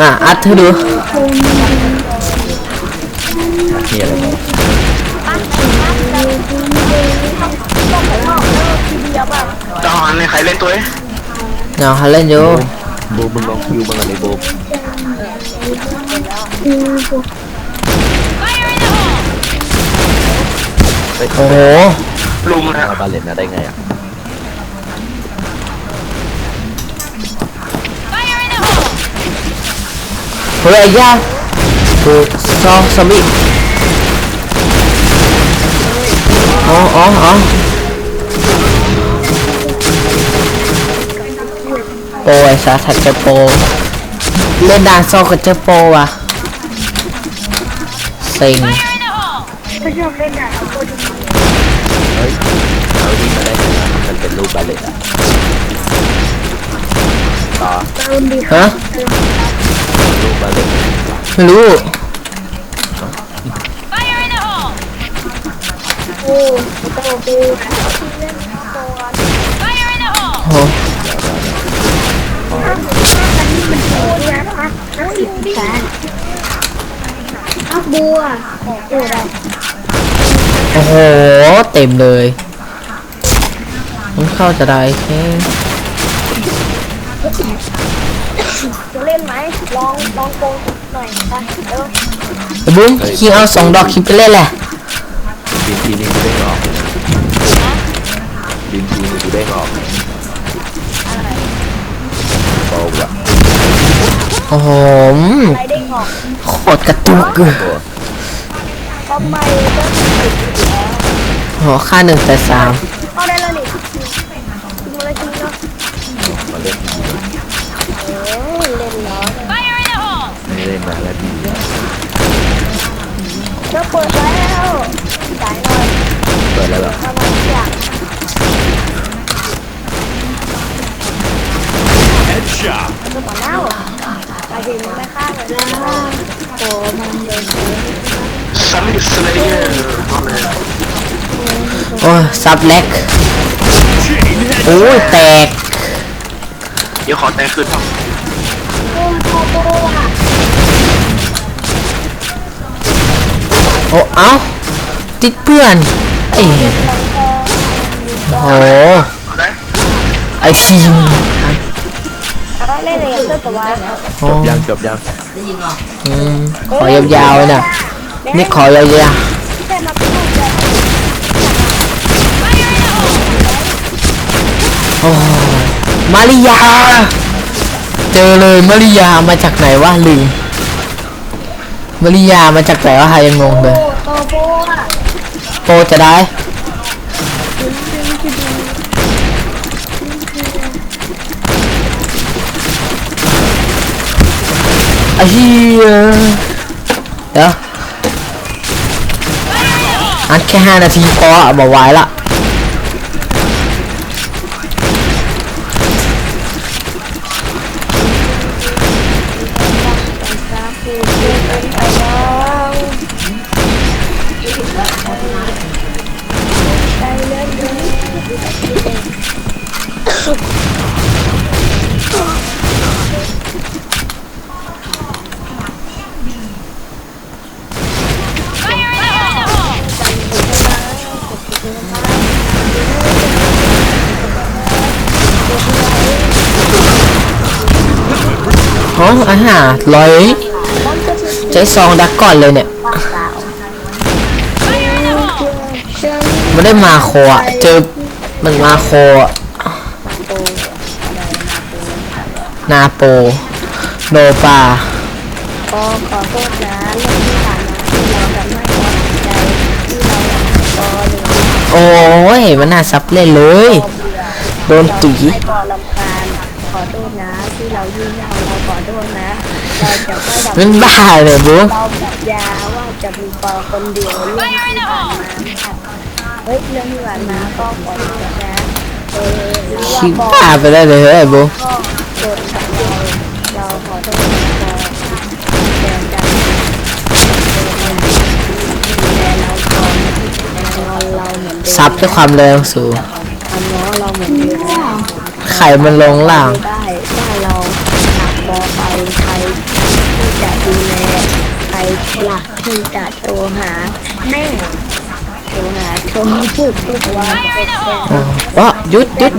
อะอัดเธอดูมีอะไรบ้างจอนเนี่ยใครเล่นตัวเอ้ยเนาะเขาเล่นอยู่โบมึงลองคิวบ้างอะไรโบโอ้โหลุมนะเอาบาเลนนะได้ไงอะ เฮ้ยไอ้ย่าถูกซอสมิอ๋ออ๋ออ๋อโอ้ยสาถัดเจอโปรเล่นดานซอกับเจอโปรว่ะเซ็งเฮ้ยเอาดีมาได้ไงวะมันเป็นรูปบาเลนอะต่อฮะรูปบาเลน ไม่รู้โอ้อักบัวโอ้ได้โอ้โห เต็มเลย มันเข้าจะได้แค่ จะเล่นไหมลองลองโกงหน่อยไปเออไอ้บุ้มคิงเอาสองดอกคิงไปเล่นแหละดินทีนี่กูได้งออกดินทีนี่กูได้งออกโบว่ะโอ้โหไปได้งอกโคตรกระตุกเลยโบทำไมก็ติดอยู่แล้วโอ้โหค่าหนึ่งแต่สามเอาได้แล้วนี่ ไม่ข้างเลยนะโอ้มันเลยซัมมิสเลเยอร์เอาเลยโอ้ยซับเล็ก Chain โอ้ยแตก เดี๋ยวขอแต่งคืนต้องกุ้มโคโบอะโอ้เอ้าติดเพื่อนเอ้ยโอ้โหเอาได้ไอฟิล์ม แล้วเล่นอะไรกันตัวว่าจบยังจบยังอืมขอยาวๆเลยนะนี่ขอยาวแต่มาเป็นลูกเลยๆโอ้มาริยา เจอเลยมาริยามาจากไหนวะลืมมาริยามาจากไหนวะหายังงงเลยโอ้โตโบอะโปรจะได้ ไอ้เหี้ยเดี๋ยวอันแค่ห้านาทีพอบอกไว้ละ อ๋ออาหาร้อยใจซองดักก่อนเลยเนี่ยปากสาวไม่ได้มาโคอะ เจอมันมาโคอะ นาโป โนปาก็ขอโทษนะเรื่องที่ผ่านมาที่เราแบบไม่พอใจที่เราก็หรือโอ้ย มันน่าซับเล่นเลย โดนตุ๋ยไม่พอลำคาญขอโทษนะที่เรายุ่งยากเราขอโทษนะ เราจะไม่แบบมันบ้าเลยบุ๊เราแบบยาว่าจะมีปอคนเดียวเรื่องที่ผ่านมาเฮ้ยเรื่องที่ผ่านมาก็ขอโทษนะเออหรือว่าคิดปอบ้าไปได้เลยเฮ้ยบุ๊ก็โดนกับเราเราขอโทษนะเดี๋ยวจะดูแลเราก่อนงอนเราเหมือนเดิม ซับด้วยความแรงสูงทำง้อเราเหมือนเดิม ไข่มันลงล่าง ได้ถ้าเราหักบอไปใครจะดูแลใครล่ะที่จะโทรหาแม่โทรหาโทรพูดทุกวันเป็นแฟนอ่าว่าหยุดหยุด